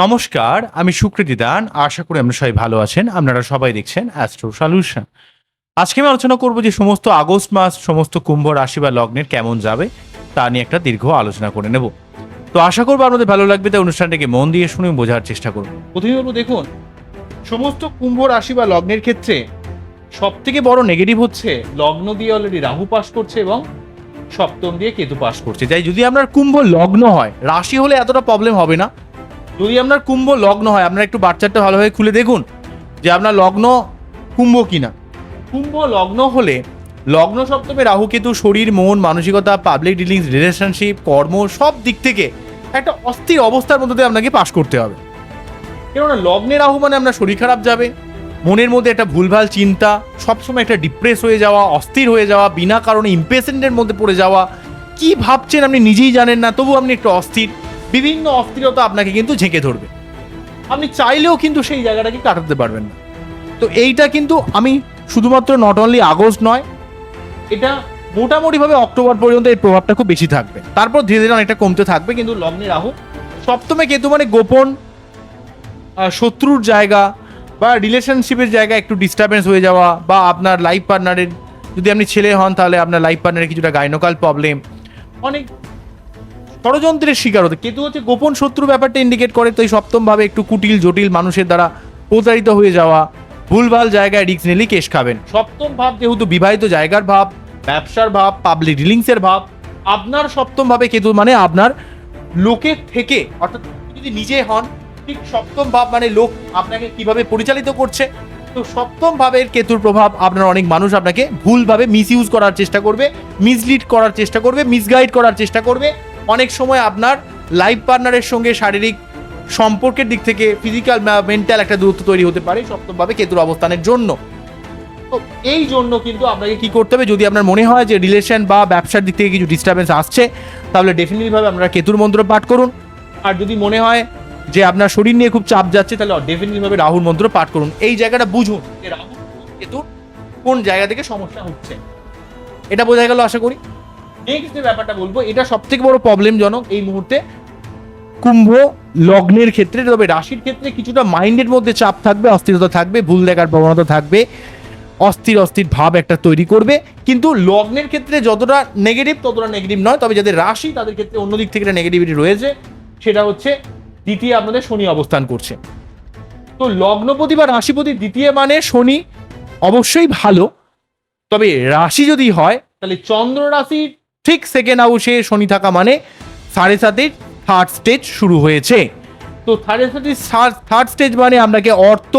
নমস্কার, আমি সুকৃতি দান। আশা করি আপনারা সবাই ভালো আছেন। আপনারা সবাই দেখছেন অ্যাস্ট্রো সলিউশন আজকে আমি আলোচনা করব যে সমস্ত আগস্ট মাস, সমস্ত কুম্ভ রাশি বা লগ্নের কেমন যাবে, তা নিয়ে একটা দীর্ঘ আলোচনা করে নেব। তো আশা করব আপনাদের ভালো লাগবে, তাই অনুষ্ঠানটাকে মন দিয়ে শুনে বোঝার চেষ্টা করুন প্রথমে বলব, দেখুন, সমস্ত কুম্ভ রাশি বা লগ্নের ক্ষেত্রে সব থেকে বড় নেগেটিভ হচ্ছে, লগ্ন দিয়ে অলরেডি রাহু পাস করছে এবং সপ্তম দিয়ে কেতু পাস করছে। তাই যদি আপনার কুম্ভ লগ্ন হয়, রাশি হলে এতটা প্রবলেম হবে না। যদি আপনার কুম্ভ লগ্ন হয়, আপনার একটু বাচ্চাটা ভালোভাবে খুলে দেখুন যে আপনার লগ্ন কুম্ভ কিনা। কুম্ভ লগ্ন হলে লগ্ন সপ্তমে রাহু, কেতু, শরীর, মন, মানসিকতা পাবলিক ডিলিংস রিলেশনশিপ কর্ম সব দিক থেকে একটা অস্থির অবস্থার মধ্যে দিয়ে আপনাকে পাশ করতে হবে। কেননা লগ্নে রাহু মানে আপনার শরীর খারাপ যাবে। মনের মধ্যে একটা ভুলভাল চিন্তা, সবসময় একটা ডিপ্রেস হয়ে যাওয়া, অস্থির হয়ে যাওয়া, বিনা কারণে ইম্পেশেন্টের মধ্যে পড়ে যাওয়া, কি ভাবছেন আপনি নিজেই জানেন না তবু আপনি একটু অস্থির, বিভিন্ন অস্থিরতা আপনাকে কিন্তু ঝেঁকে ধরবে। আপনি চাইলেও কিন্তু সেই জায়গাটাকে কাটাতে পারবেন না। তো এইটা কিন্তু আমি শুধুমাত্র নট অনলি আগস্ট নয়, এটা মোটামুটিভাবে অক্টোবর পর্যন্ত এই প্রভাবটা খুব বেশি থাকবে। তারপর ধীরে ধীরে অনেকটা কমতে থাকবে, কিন্তু লগ্নে রাহু, সপ্তমে কেতু মানে গোপন শত্রুর জায়গা বা রিলেশনশিপের জায়গায় একটু ডিস্টারবেন্স হয়ে যাওয়া বা আপনার লাইফ পার্টনারের যদি আপনি ছেলে হন, তাহলে আপনার লাইফ পার্টনারের কিছুটা গাইনোকাল প্রবলেম অনেক ষড়যন্ত্রের শিকার হতে কেতু হচ্ছে গোপন শত্রু ব্যাপারটা ইন্ডিকেট করে, তো এই সপ্তম ভাবে একটু কুটিল জটিল মানুষের দ্বারা প্রতারিত হয়ে যাওয়া, ভুলভাল জায়গায় রিক্স নিলেই কেস খাবেন। সপ্তম ভাব যেহেতু বিবাহিত জায়গার ভাব, ব্যবসার ভাব পাবলিক ডিলিংসের ভাব, আপনার সপ্তম ভাবে কেতু মানে আপনার লোকের থেকে, অর্থাৎ যদি নিজে হন ঠিক সপ্তম ভাব মানে লোক আপনাকে কীভাবে পরিচালিত করছে? তো সপ্তম ভাবের কেতুর প্রভাব আপনার অনেক মানুষ আপনাকে ভুলভাবে মিস ইউজ করার চেষ্টা করবে মিসলিড করার চেষ্টা করবে মিসগাইড করার চেষ্টা করবে। অনেক সময় আপনার লাইফ পার্টনারের সঙ্গে শারীরিক সম্পর্কের দিক থেকে ফিজিক্যাল মেন্টাল একটা দূরত্ব তৈরি হতে পারে সপ্তমভাবে কেতুর অবস্থানের জন্য। তো এই জন্য কিন্তু আপনাকে কি করতে হবে? যদি আপনার মনে হয় যে রিলেশন বা ব্যবসার দিক থেকে কিছু ডিস্টারবেন্স আসছে, তাহলে ডেফিনেটলিভাবে আপনারা কেতুর মন্ত্র পাঠ করুন। আর যদি মনে হয় যে আপনার শরীর নিয়ে খুব চাপ যাচ্ছে, তাহলে ডেফিনেটলিভাবে রাহুর মন্ত্র পাঠ করুন। এই জায়গাটা বুঝুন যে কেতুর কোন জায়গা থেকে সমস্যা হচ্ছে। এটা বোঝা গেল আশা করি? নেক্সট যে ব্যাপারটা বলব, এটা সব থেকে বড় প্রবলেমজনক এই মুহূর্তে কুম্ভ লগ্নের ক্ষেত্রে, তবে রাশির ক্ষেত্রে কিছুটা মাইন্ডের মধ্যে চাপ থাকবে, অস্থিরতা থাকবে, ভুল দেখার প্রবণতা থাকবে, অস্থির অস্থির ভাব একটা তৈরি করবে। কিন্তু লগ্নের ক্ষেত্রে যতটা নেগেটিভ ততটা নেগেটিভ নয়, তবে যাদের রাশি তাদের ক্ষেত্রে অন্য দিক থেকে নেগেটিভিটি রয়েছে, সেটা হচ্ছে দ্বিতীয় আপনাদের শনি অবস্থান করছে। তো লগ্নপতি বা রাশিপতি দ্বিতীয় মানে শনি অবশ্যই ভালো, তবে রাশি যদি হয়, তাহলে চন্দ্র রাশি ঠিক সেকেন্ড হাউসে শনি থাকা মানে সাড়ে সাতের থার্ড স্টেজ শুরু হয়েছে। তো সাড়ে সাতের থার্ড স্টেজ মানে আপনাকে অর্থ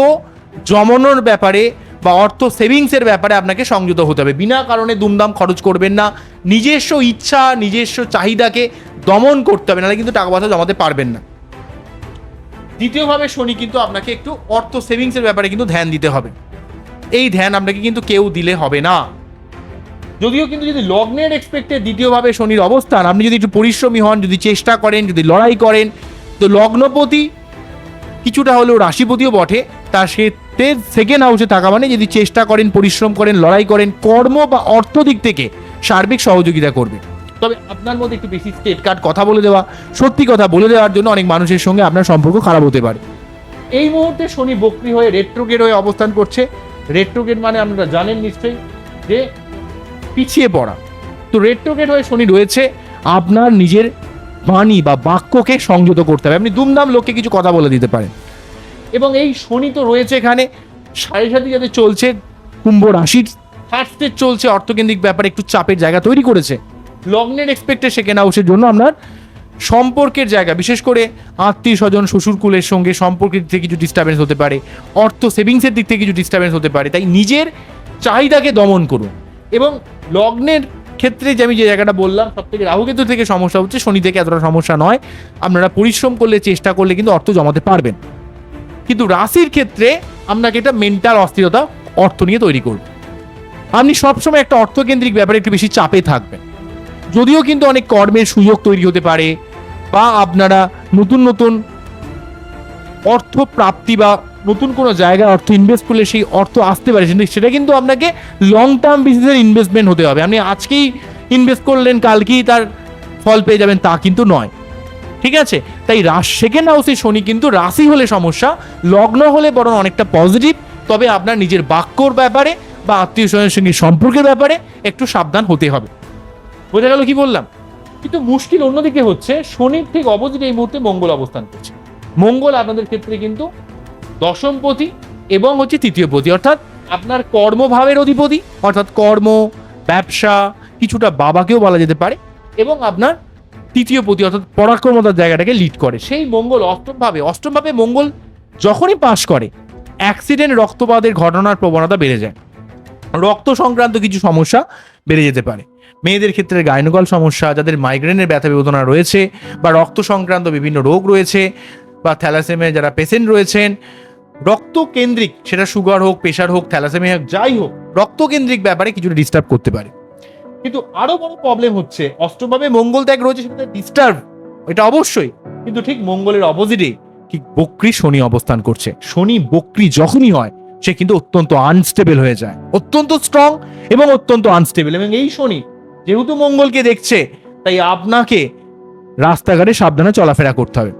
জমানোর ব্যাপারে বা অর্থ সেভিংসের ব্যাপারে আপনাকে সংযত হতে হবে। বিনা কারণে দুমদাম খরচ করবেন না। নিজস্ব ইচ্ছা, নিজস্ব চাহিদাকে দমন করতে হবে, নাহলে কিন্তু টাকা পয়সা জমাতে পারবেন না। দ্বিতীয়ভাবে শনি কিন্তু আপনাকে একটু অর্থ সেভিংসের ব্যাপারে কিন্তু ধ্যান দিতে হবে। এই ধ্যান আপনাকে কিন্তু কেউ দিলে হবে না। যদিও কিন্তু যদি লগ্নের এক্সপেক্টে দ্বিতীয়ভাবে শনির অবস্থান, আপনি যদি একটু পরিশ্রমী হন, যদি চেষ্টা করেন, যদি লড়াই করেন, তো লগ্নপতি কিছুটা হলেও রাশিপতিও বটে। তার সেতে সেকেন্ড হাউসে থাকা মানে যদি চেষ্টা করেন, পরিশ্রম করেন, লড়াই করেন, কর্ম বা অর্থ দিক থেকে সার্বিক সহযোগিতা করবে। তবে আপনার মধ্যে একটু বেশি স্টেট কার্ড কথা বলে দেওয়া, সত্যি কথা বলে দেওয়ার জন্য অনেক মানুষের সঙ্গে আপনার সম্পর্ক খারাপ হতে পারে। এই মুহূর্তে শনি বক্রি হয়ে রেট্রোগেট হয়ে অবস্থান করছে। রেট্রোগেট মানে আপনারা জানেন নিশ্চয়ই যে পিছিয়ে পড়া। তো রেট্রোগেট হয়ে শনি রয়েছে, আপনার নিজের বাণী বা বাক্যকে সংযত করতে হবে। আপনি দুমদাম লোককে কিছু কথা বলে দিতে পারেন। এবং এই শনি তো রয়েছে এখানে, সাড়ে সাথে যাতে চলছে, কুম্ভ রাশির থার্ড স্টেজ চলছে অর্থকেন্দ্রিক ব্যাপারে একটু চাপের জায়গা তৈরি করেছে। লগ্নের এক্সপেক্টে সেকেন্ড হাউসের জন্য আপনার সম্পর্কের জায়গা, বিশেষ করে আত্মীয় স্বজন শ্বশুরকুলের সঙ্গে সম্পর্কের দিক থেকে কিছু ডিস্টারবেন্স হতে পারে, অর্থ সেভিংসের দিক থেকে কিছু ডিস্টারবেন্স হতে পারে, তাই নিজের চাহিদাকে দমন করুন। এবং লগ্নের ক্ষেত্রে যে আমি যে জায়গাটা বললাম সব থেকে রাহুকেতু থেকে সমস্যা হচ্ছে, শনি থেকে এতটা সমস্যা নয়। আপনারা পরিশ্রম করলে, চেষ্টা করলে কিন্তু অর্থ জমাতে পারবেন। কিন্তু রাশির ক্ষেত্রে আপনাকে একটা মেন্টাল অস্থিরতা, অর্থ নিয়ে তৈরি করবে। আপনি সবসময় একটা অর্থকেন্দ্রিক ব্যাপারে একটু বেশি চাপে থাকবেন। যদিও কিন্তু অনেক কর্মের সুযোগ তৈরি হতে পারে বা আপনারা নতুন নতুন অর্থ প্রাপ্তি বা নতুন কোনো জায়গায় অর্থ ইনভেস্ট করলে সেই অর্থ আসতে পারে, সেটা কিন্তু আপনাকে লং টার্ম বেসিসের ইনভেস্টমেন্ট হতে হবে। আপনি আজকেই ইনভেস্ট করলেন, কালকেই তার ফল পেয়ে যাবেন, তা কিন্তু নয়। ঠিক আছে? তাই রাশ সেকেন্ড হাউসে শনি কিন্তু রাশি হলে সমস্যা, লগ্ন হলে বরং অনেকটা পজিটিভ তবে আপনার নিজের বাক্যর ব্যাপারে বা আত্মীয় স্বজনের সঙ্গে সম্পর্কের ব্যাপারে একটু সাবধান হতে হবে। বোঝা গেল কি বললাম? কিন্তু মুশকিল অন্যদিকে হচ্ছে, শনির ঠিক অপোজিট এই মুহূর্তে মঙ্গল অবস্থান করছে। মঙ্গল আপনাদের ক্ষেত্রে কিন্তু দশমপতি এবং হচ্ছে তৃতীয়পতি অর্থাৎ আপনার কর্মভাবের অধিপতি, অর্থাৎ কর্ম, ব্যবসা, কিছুটা বাবাকেও বলা যেতে পারে এবং আপনার তৃতীয় পতি, অর্থাৎ পরাক্রমতার জায়গাটাকে লিড করে। সেই মঙ্গল অষ্টমভাবে অষ্টমভাবে মঙ্গল যখনই পাশ করে অ্যাক্সিডেন্ট রক্তপাতের ঘটনার প্রবণতা বেড়ে যায়। রক্ত সংক্রান্ত কিছু সমস্যা বেড়ে যেতে পারে। মেয়েদের ক্ষেত্রে গাইনোকল সমস্যা, যাদের মাইগ্রেনের ব্যথা বেদনা রয়েছে বা রক্ত সংক্রান্ত বিভিন্ন রোগ রয়েছে বা থ্যালাসেমিয়া যারা পেশেন্ট রয়েছেন রক্ত কেন্দ্রিক সেটা সুগার হোক প্রেশার হোক থ্যালাসেমিয়া হোক, যাই হোক রক্ত কেন্দ্রিক ব্যাপারে কিছুটা ডিস্টার্ব করতে পারে। কিন্তু আরও বড় প্রবলেম হচ্ছে, অষ্টমভাবে মঙ্গল ত্যাগ রয়েছে সেটা ডিস্টার্ব এটা অবশ্যই, কিন্তু ঠিক মঙ্গলের অপোজিটে ঠিক বক্রি শনি অবস্থান করছে। শনি বক্রি যখনই হয়, সে কিন্তু অত্যন্ত আনস্টেবল হয়ে যায়। অত্যন্ত স্ট্রং এবং অত্যন্ত আনস্টেবল এবং এই শনি যেহেতু মঙ্গলকে দেখছে, তাই আপনাকে রাস্তাঘাটে সাবধানে চলাফেরা করতে হবে।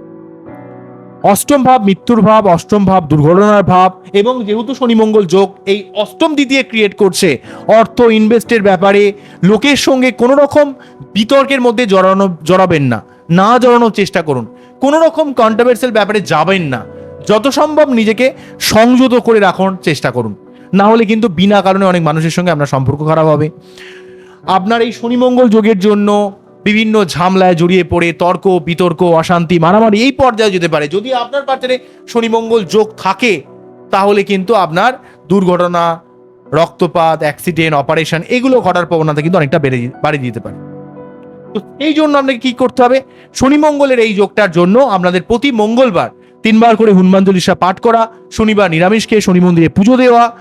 অষ্টম ভাব মৃত্যুর ভাব, অষ্টম ভাব দুর্ঘটনার ভাব, এবং যেহেতু শনি মঙ্গল যোগ, এই অষ্টম দ্বিতীয় ক্রিয়েট করছে। অর্থ ইনভেস্টের ব্যাপারে লোকের সঙ্গে কোনো রকম বিতর্কের মধ্যে জড়ানো, জড়াবেন না। না জড়ানোর চেষ্টা করুন। কোনো রকম কন্ট্রোভার্সিয়াল ব্যাপারে যাবেন না। যত সম্ভব নিজেকে সংযত করে রাখার চেষ্টা করুন। না হলে কিন্তু বিনা কারণে অনেক মানুষের সঙ্গে আপনার সম্পর্ক খারাপ হবে। আপনার এই শনিমঙ্গল যোগের জন্য বিভিন্ন ঝামলায় জড়িয়ে পড়ে, তর্ক, বিতর্ক, অশান্তি, মারামারি এই পর্যায়ে যেতে পারে। যদি আপনার পার্টনারে শনিমঙ্গল যোগ থাকে, তাহলে কিন্তু আপনার দুর্ঘটনা, রক্তপাত, অ্যাক্সিডেন্ট, অপারেশন এগুলো ঘটার প্রবণতা কিন্তু অনেকটা বেড়ে বাড়িয়ে দিতে পারে। তো এই জন্য আপনাকে কি করতে হবে? শনি মঙ্গলের এই যোগটার জন্য আপনাদের প্রতি মঙ্গলবার তিনবার করে হনুমান চল্লিশা পাঠ করা, শনিবার নিরামিষ খেয়ে শনি মন্দিরে পুজো দেওয়া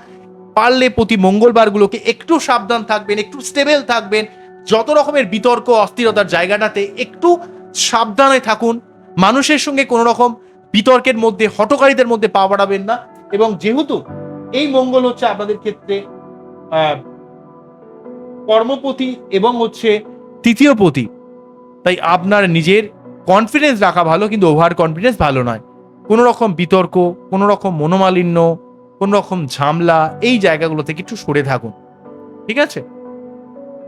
পারলে প্রতি মঙ্গলবারগুলোকে একটু সাবধান থাকবেন, একটু স্টেবেল থাকবেন। যত রকমের বিতর্ক, অস্থিরতার জায়গাটাতে একটু সাবধানে থাকুন। মানুষের সঙ্গে কোনো রকম বিতর্কের মধ্যে হটকারীদের মধ্যে পা বাড়াবেন না। এবং যেহেতু এই মঙ্গল হচ্ছে আপনাদের ক্ষেত্রে কর্মপতি এবং হচ্ছে তৃতীয় পতি তাই আপনার নিজের কনফিডেন্স রাখা ভালো, কিন্তু ওভার কনফিডেন্স ভালো নয়। কোনো রকম বিতর্ক, কোনো রকম মনোমালিন্য কোনো রকম ঝামলা এই জায়গাগুলো থেকে একটু সরে থাকুন। ঠিক আছে?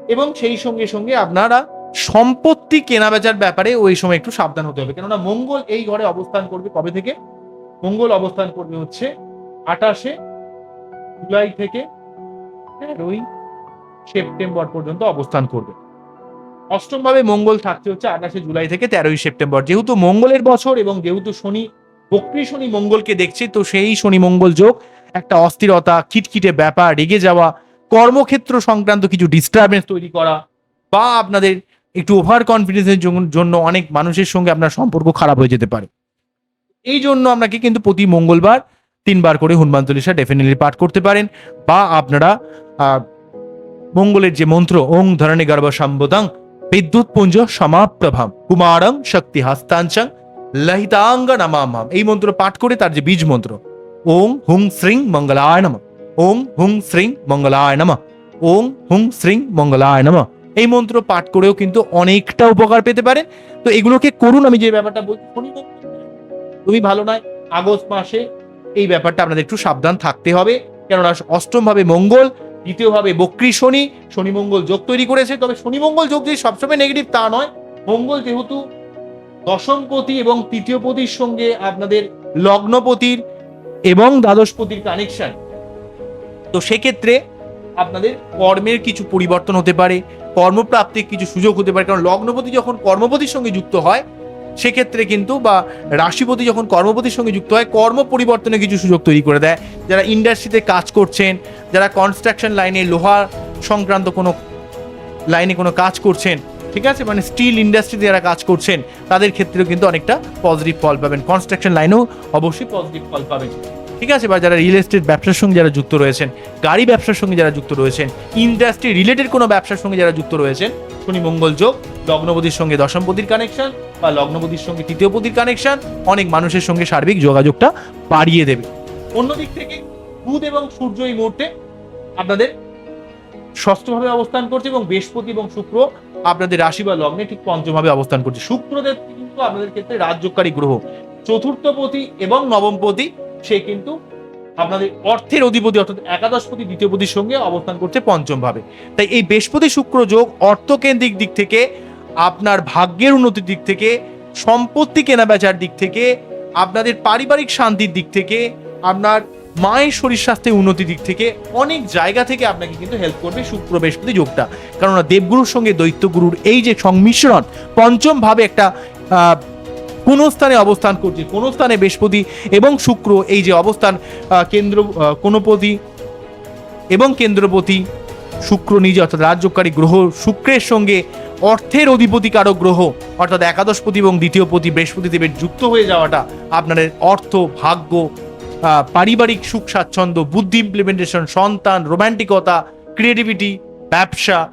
এবং সেই সঙ্গে সঙ্গে আপনারা সম্পত্তি কেনা বেচার ব্যাপারে ওই সময় একটু সাবধান হতে হবে। কেননা মঙ্গল এই ঘরে অবস্থান করবে কবে থেকে? মঙ্গল অবস্থান করবে হচ্ছে আঠাশে জুলাই থেকে তেরোই সেপ্টেম্বর পর্যন্ত অবস্থান করবে। অষ্টম ভাবে মঙ্গল থাকছে হচ্ছে আঠাশে জুলাই থেকে তেরোই সেপ্টেম্বর। যেহেতু মঙ্গলের বছর এবং যেহেতু শনি বক্রী শনি মঙ্গলকে দেখছে, তো সেই শনি মঙ্গল যোগ, একটা অস্থিরতা, খিটখিটে ব্যাপার, রেগে যাওয়া, কর্মক্ষেত্র সংক্রান্ত কিছু ডিস্টারবেন্স তৈরি করা, বা আপনাদের একটু ওভার কনফিডেন্সের জন্য অনেক মানুষের সঙ্গে আপনার সম্পর্ক খারাপ হয়ে যেতে পারে। এই জন্য আপনাকে কিন্তু প্রতি মঙ্গলবার তিনবার করে হনুমান চল্লিশা ডেফিনেটলি পাঠ করতে পারেন, বা আপনারা মঙ্গলের যে মন্ত্র, ওং ধরণী গর্ভ সম্বোধং বিদ্যুৎ পুঞ্জ সমাপ্রভাম কুমারং শক্তি হস্তাঞ্চং লহিতাঙ্গ নামামাম এই মন্ত্র পাঠ করে তার যে বীজ মন্ত্র। ওং হুং শ্রিং মঙ্গলায় নম। ওং হুং শ্রিং মঙ্গলায় নম। ওং হুং শ্রিং মঙ্গলায় নম। এই মন্ত্র পাঠ করেও কিন্তু অনেকটা উপকার পেতে পারেন তো এগুলোকে করুন, আমি যে ব্যাপারটা বলছি তুমি ভালো নয়, আগস্ট মাসে এই ব্যাপারটা আপনাদের একটু সাবধান থাকতে হবে। কেননা অষ্টম ভাবে মঙ্গল দ্বিতীয়ভাবে বক্রী শনি শনি মঙ্গল যোগ তৈরি করেছে। তবে শনি মঙ্গল যোগ যে সবসময় নেগেটিভ তা নয়। মঙ্গল যেহেতু দশমপতি এবং তৃতীয়পতির সঙ্গে আপনাদের লগ্নপতির এবং দ্বাদশপতির কানেকশন তো সেক্ষেত্রে আপনাদের কর্মের কিছু পরিবর্তন হতে পারে, কর্মপ্রাপ্তির কিছু সুযোগ হতে পারে, কারণ লগ্নপতি যখন কর্মপতির সঙ্গে যুক্ত হয়, সেক্ষেত্রে কিন্তু বা রাশিপতি যখন কর্মপতির সঙ্গে যুক্ত হয়, কর্ম পরিবর্তনে কিছু সুযোগ তৈরি করে দেয়। যারা ইন্ডাস্ট্রিতে কাজ করছেন, যারা কনস্ট্রাকশন লাইনে লোহা সংক্রান্ত কোনো লাইনে কোনো কাজ করছেন ঠিক আছে? মানে স্টিল ইন্ডাস্ট্রিতে যারা কাজ করছেন, তাদের ক্ষেত্রেও কিন্তু অনেকটা পজিটিভ ফল পাবেন। কনস্ট্রাকশন লাইনেও অবশ্যই পজিটিভ ফল পাবেন ঠিক আছে? বা যারা রিয়েল এস্টেট ব্যবসার সঙ্গে যারা যুক্ত রয়েছেন, গাড়ি ব্যবসার সঙ্গে যারা যুক্ত রয়েছেন ইন্ডাস্ট্রি রিলেটেড কোনো ব্যবসার সঙ্গে যারা যুক্ত রয়েছেন, শনি মঙ্গল যোগ, লগ্নপতির সঙ্গে দশমপতির কানেকশন বা লগ্নপতির সঙ্গে তৃতীয়পতির কানেকশন অনেক মানুষের সঙ্গে সার্বিক যোগাযোগটা বাড়িয়ে দেবে। অন্যদিক থেকে বুধ এবং সূর্য এই মুহূর্তে আপনাদের ষষ্ঠভাবে অবস্থান করছে এবং বৃহস্পতি এবং শুক্র আপনাদের রাশি বা লগ্নে ঠিক পঞ্চমভাবে অবস্থান করছে। শুক্রদেব কিন্তু আপনাদের ক্ষেত্রে রাজ্যকারী গ্রহ। চতুর্থপতি এবং নবমপতি, সে কিন্তু আপনাদের অর্থের অধিপতি অর্থাৎ একাদশপতি, দ্বিতীয়পতির সঙ্গে অবস্থান করছে পঞ্চম ভাবে তাই এই বৃহস্পতি শুক্র যোগ অর্থকেন্দ্রিক দিক থেকে, আপনার ভাগ্যের উন্নতির দিক থেকে, সম্পত্তি কেনাবেচার দিক থেকে, আপনাদের পারিবারিক শান্তির দিক থেকে, আপনার মায়ের শরীর স্বাস্থ্যের উন্নতির দিক থেকে অনেক জায়গা থেকে আপনাকে কিন্তু হেল্প করবে শুক্র বৃহস্পতি যোগটা। কেননা দেবগুরুর সঙ্গে দৈত্যগুরুর এই যে সংমিশ্রণ পঞ্চম ভাবে একটা কোন স্থানে অবস্থান করছে। কোন স্থানে বৃহস্পতি এবং শুক্র এই যে অবস্থান কেন্দ্র কোনপতি এবং কেন্দ্রপতি শুক্র নিজে অর্থাৎ রাজ্যকারী গ্রহ শুক্রের সঙ্গে অর্থের অধিপতি কারক গ্রহ অর্থাৎ একাদশপতি এবং দ্বিতীয়পতি বৃহস্পতি দেবের যুক্ত হয়ে যাওয়াটা আপনাদের অর্থ, ভাগ্য পারিবারিক সুখ, স্বাচ্ছন্দ্য, বুদ্ধি ইমপ্লিমেন্টেশন সন্তান রোমান্টিকতা ক্রিয়েটিভিটি ব্যবসা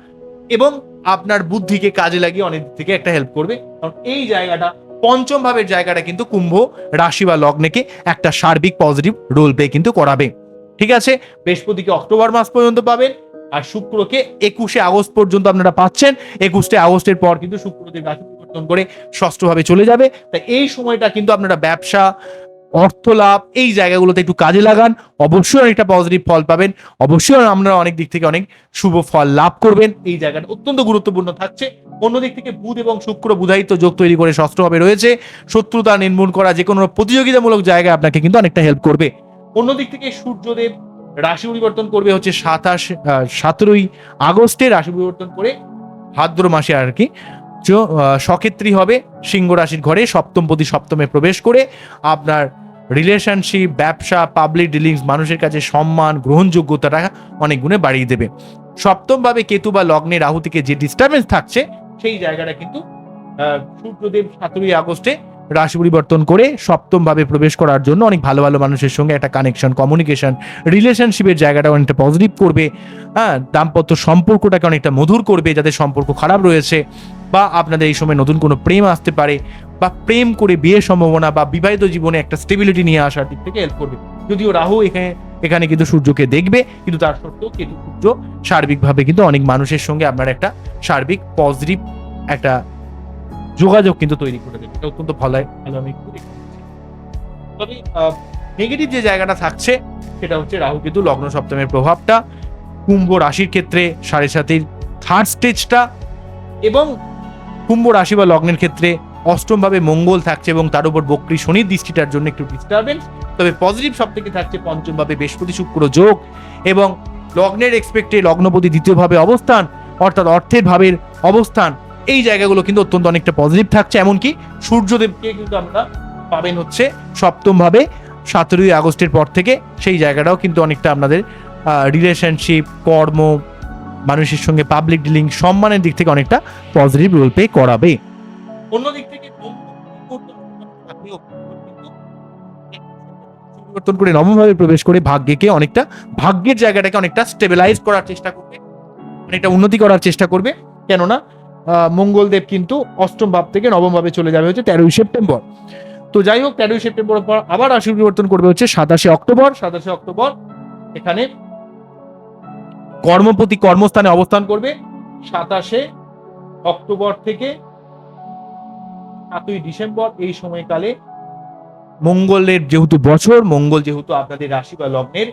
এবং আপনার বুদ্ধিকে কাজে লাগিয়ে অনেক থেকে একটা হেল্প করবে। কারণ এই জায়গাটা, পঞ্চম ভাবের জায়গাটা কিন্তু কুম্ভ রাশি বা লগ্নেকে একটা সার্বিক পজিটিভ রোল প্লে কিন্তু করাবে। ঠিক আছে? বৃহস্পতিকে অক্টোবর মাস পর্যন্ত পাবেন আর শুক্রকে একুশে আগস্ট পর্যন্ত আপনারা পাচ্ছেন। একুশে আগস্টের পর কিন্তু শুক্রদেব রাশি পরিবর্তন করে ষষ্ঠভাবে চলে যাবে। তাই এই সময়টা কিন্তু আপনারা ব্যবসা অর্থ লাভ, এই জায়গাগুলোতে একটু কাজে লাগান। অবশ্যই অনেকটা পজিটিভ ফল পাবেন। অবশ্যই আপনারা অনেক দিক থেকে অনেক শুভ ফল লাভ করবেন। এই জায়গাটা অত্যন্ত গুরুত্বপূর্ণ থাকছে। অন্যদিক থেকে বুধ এবং শুক্র বুধায়িত্ব যোগ তৈরি করে ষষ্ঠভাবে রয়েছে। শত্রুতা নির্মূল করা যে কোনো প্রতিযোগিতামূলক জায়গায় আপনাকে কিন্তু অনেকটা হেল্প করবে। অন্যদিক থেকে সূর্যদেব রাশি পরিবর্তন করবে হচ্ছে সাতাশ সতেরোই আগস্টে রাশি পরিবর্তন করে ভাদ্র মাসে আর কি সক্ষেত্রী হবে। সিংহ রাশির ঘরে সপ্তম প্রতি সপ্তমে প্রবেশ করে আপনার রিলেশনশিপ ব্যবসা পাবলিক ডিলিংস মানুষের কাছে সম্মান গ্রহণযোগ্যতাটা অনেক গুণে বাড়িয়ে দেবে। সপ্তম ভাবে কেতু বা লগ্নে রাহু থেকে যে ডিস্টারবেন্স থাকছে, সেই জায়গাটা কিন্তু সূর্যদেব সতেরোই আগস্টে রাশি পরিবর্তন করে সপ্তম ভাবে প্রবেশ করার জন্য অনেক ভালো ভালো মানুষের সঙ্গে একটা কানেকশন কমিউনিকেশন রিলেশনশিপের জায়গাটা অনেকটা পজিটিভ করবে। হ্যাঁ দাম্পত্য সম্পর্কটাকে অনেকটা মধুর করবে যাদের সম্পর্ক খারাপ রয়েছে বা আপনাদের এই সময় নতুন কোনো প্রেম আসতে পারে। বা প্রেম করে বিয়ের সম্ভাবনা বা বিবাহিত জীবনে একটা স্টেবিলিটি নিয়ে আসার দিক থেকে হেল্প করবে। যদিও রাহু এখানে এখানে কিন্তু সূর্যকে দেখবে, কিন্তু তার সত্ত্বেও কেতু সূর্য সার্বিকভাবে কিন্তু অনেক মানুষের সঙ্গে আপনার একটা সার্বিক পজিটিভ একটা যোগাযোগ কিন্তু তৈরি করে দেবে। এটা অত্যন্ত ভালো ভালো আমি একটু তবে নেগেটিভ যে জায়গাটা থাকছে, সেটা হচ্ছে রাহু কিন্তু লগ্ন সপ্তমের প্রভাবটা, কুম্ভ রাশির ক্ষেত্রে সাড়ে সাতির থার্ড স্টেজটা এবং কুম্ভ রাশি বা লগ্নের ক্ষেত্রে অষ্টম ভাবে মঙ্গল থাকছে এবং তার উপর বক্রী শনির দৃষ্টিটার জন্য একটু ডিস্টারবেন্স তবে পজিটিভ সব থেকে থাকছে পঞ্চম ভাবে বৃহস্পতি শুক্র যোগ এবং লগ্নের এক্সপেক্টে লগ্নপতি দ্বিতীয় ভাবে অবস্থান, অর্থাৎ অর্থের ভাবের অবস্থান। এই জায়গাগুলো কিন্তু অত্যন্ত অনেকটা পজিটিভ থাকছে। এমনকি সূর্যদেবকে কিন্তু আমরা পাবেন হচ্ছে সপ্তম ভাবে সতেরোই আগস্টের পর থেকে। সেই জায়গাটাও কিন্তু অনেকটা আপনাদের রিলেশনশিপ কর্ম, মানুষের সঙ্গে পাবলিক ডিলিং সম্মানের দিক থেকে অনেকটা পজিটিভ রোল প্লে করাবে। অন্যদিক থেকে পরিবর্তন করে নবমভাবে প্রবেশ করে ভাগ্যকে অনেকটা ভাগ্যের জায়গাটাকে অনেকটা স্টেবিলাইজ করার চেষ্টা করবে, অনেকটা উন্নতি করার চেষ্টা করবে। কেননা মঙ্গলদেব কিন্তু অষ্টম ভাব থেকে নবম ভাবে চলে যাবে হচ্ছে তেরোই সেপ্টেম্বর। তো যাই হোক, তেরোই সেপ্টেম্বর পর আবার রাশি পরিবর্তন করবে হচ্ছে সাতাশে অক্টোবর। সাতাশে অক্টোবর এখানে কর্মপতি কর্মস্থানে অবস্থান করবে। সাতাশে অক্টোবর থেকে সাতই ডিসেম্বর এই সময়কালে। মঙ্গলের যেহেতু বছর, মঙ্গল যেহেতু আপনাদের রাশি বা লগ্নের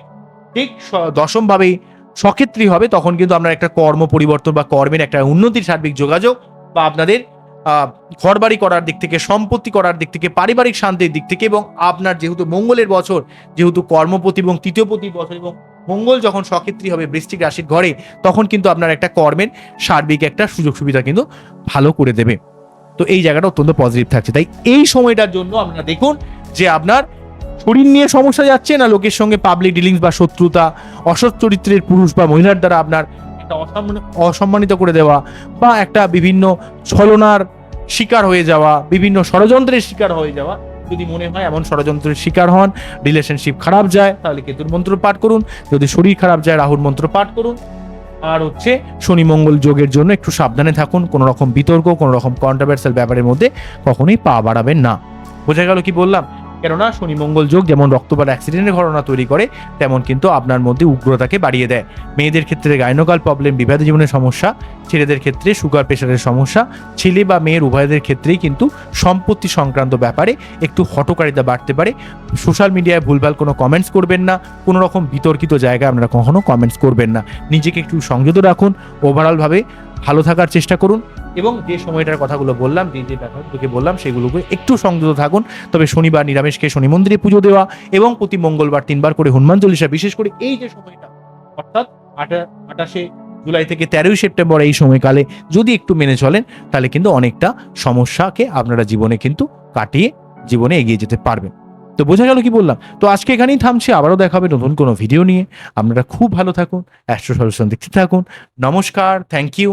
ঠিক স- দশম ভাবেই সক্ষেত্রী হবে, তখন কিন্তু আপনার একটা কর্ম পরিবর্তন বা কর্মের একটা উন্নতির সার্বিক যোগাযোগ বা আপনাদের ঘরবাড়ি করার দিক থেকে, সম্পত্তি করার দিক থেকে, পারিবারিক শান্তির দিক থেকে এবং আপনার যেহেতু মঙ্গলের বছর, যেহেতু কর্মপতি এবং তৃতীয়পতি বছর এবং মঙ্গল যখন সক্ষেত্রী হবে বৃষ্টিক রাশির ঘরে, তখন কিন্তু আপনার একটা কর্মের সার্বিক একটা সুযোগ সুবিধা কিন্তু ভালো করে দেবে। তো এই জায়গাটা অত্যন্ত পজিটিভ থাকছে। তাই এই সময়টার জন্য আপনারা দেখুন যে আপনার শরীর নিয়ে সমস্যা যাচ্ছে না লোকের সঙ্গে পাবলিক ডিলিংস বা শত্রুতা, অসৎ চরিত্রের পুরুষ বা মহিলার দ্বারা আপনার একটা অসম্মান- অসম্মানিত করে দেওয়া বা একটা বিভিন্ন ছলনার শিকার হয়ে যাওয়া, বিভিন্ন ষড়যন্ত্রের শিকার হয়ে যাওয়া, যদি মনে হয় এমন ষড়যন্ত্রের শিকার হন রিলেশনশিপ খারাপ যায়, তাহলে কেতুর মন্ত্র পাঠ করুন। যদি শরীর খারাপ যায়, রাহুর মন্ত্র পাঠ করুন। আর হচ্ছে শনি মঙ্গল যোগের জন্য একটু সাবধানে থাকুন কোনো রকম বিতর্ক কোনো রকম কন্ট্রাভার্সাল ব্যাপারের মধ্যে কখনোই পা বাড়াবেন না। বোঝা গেল কি বললাম? কেননা শনি মঙ্গল যোগ যেমন রক্তপাত অ্যাক্সিডেন্টের ঘটনা তৈরি করে, তেমন কিন্তু আপনার মধ্যে উগ্রতাকে বাড়িয়ে দেয়। মেয়েদের ক্ষেত্রে গাইনোকাল প্রবলেম বিবাহ জীবনের সমস্যা, ছেলেদের ক্ষেত্রে সুগার প্রেশারের সমস্যা, ছেলে বা মেয়ের উভয়দের ক্ষেত্রেই কিন্তু সম্পত্তি সংক্রান্ত ব্যাপারে একটু হটকারিতা বাড়তে পারে। সোশ্যাল মিডিয়ায় ভুলভাল কোনো কমেন্টস করবেন না, কোনো রকম বিতর্কিত জায়গায় আপনারা কখনো কমেন্টস করবেন না। নিজেকে একটু সংযত রাখুন ওভারঅলভাবে ভালো থাকার চেষ্টা করুন। এবং যে সময়টার কথাগুলো বললাম, যে যে ব্যাপারগুলোকে বললাম, সেগুলোকে একটু সংযত থাকুন। তবে শনিবার নিরামিষকে শনি মন্দিরে পুজো দেওয়া এবং প্রতি মঙ্গলবার তিনবার করে হনুমান চল্লিশা, বিশেষ করে এই যে সময়টা, অর্থাৎ আটাশে জুলাই থেকে তেরোই সেপ্টেম্বর এই সময়কালে যদি একটু মেনে চলেন, তাহলে কিন্তু অনেকটা সমস্যাকে আপনারা জীবনে কিন্তু কাটিয়ে জীবনে এগিয়ে যেতে পারবেন। তো বোঝা গেল কি বললাম? তো আজকে এখানেই থামছি, আবারও দেখা হবে নতুন কোনো ভিডিও নিয়ে। আপনারা খুব ভালো থাকুন, অ্যাস্ট্রো সলিউশন দেখতে থাকুন। নমস্কার, থ্যাংক ইউ।